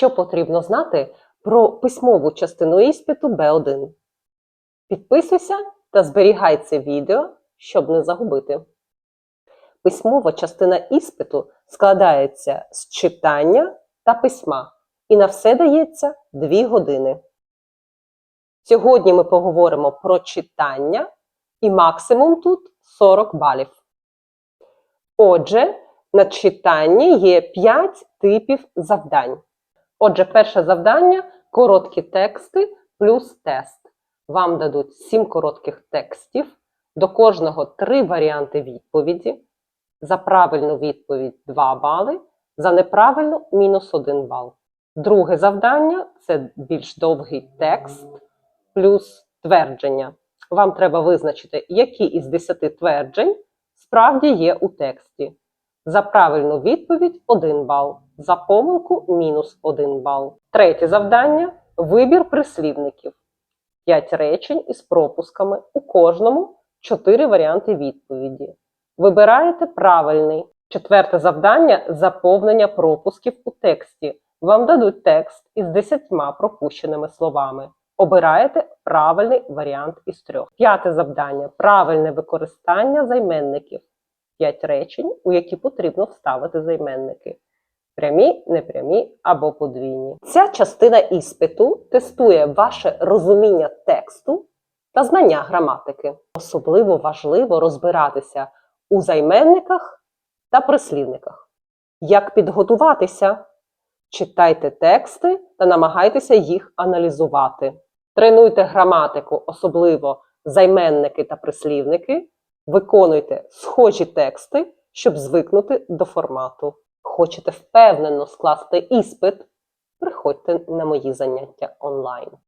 Що потрібно знати про письмову частину іспиту Б1? Підписуйся та зберігай це відео, щоб не загубити. Письмова частина іспиту складається з читання та письма, і на все дається 2 години. Сьогодні ми поговоримо про читання, і максимум тут 40 балів. Отже, на читанні є 5 типів завдань. Отже, перше завдання короткі тексти плюс тест. Вам дадуть 7 коротких текстів, до кожного 3 варіанти відповіді. За правильну відповідь 2 бали, за неправильну мінус 1 бал. Друге завдання це більш довгий текст плюс твердження. Вам треба визначити, які із 10 тверджень справді є у тексті. За правильну відповідь 1 бал, за помилку мінус 1 бал. Третє завдання вибір прислівників. 5 речень із пропусками. У кожному 4 варіанти відповіді. Вибираєте правильний. Четверте завдання заповнення пропусків у тексті. Вам дадуть текст із 10 пропущеними словами. Обираєте правильний варіант із трьох. П'яте завдання правильне використання займенників. 5 речень, у які потрібно вставити займенники. Прямі, непрямі або подвійні. Ця частина іспиту тестує ваше розуміння тексту та знання граматики. Особливо важливо розбиратися у займенниках та прислівниках. Як підготуватися? Читайте тексти та намагайтеся їх аналізувати. Тренуйте граматику, особливо займенники та прислівники. Виконуйте схожі тексти, щоб звикнути до формату. Хочете впевнено скласти іспит? Приходьте на мої заняття онлайн.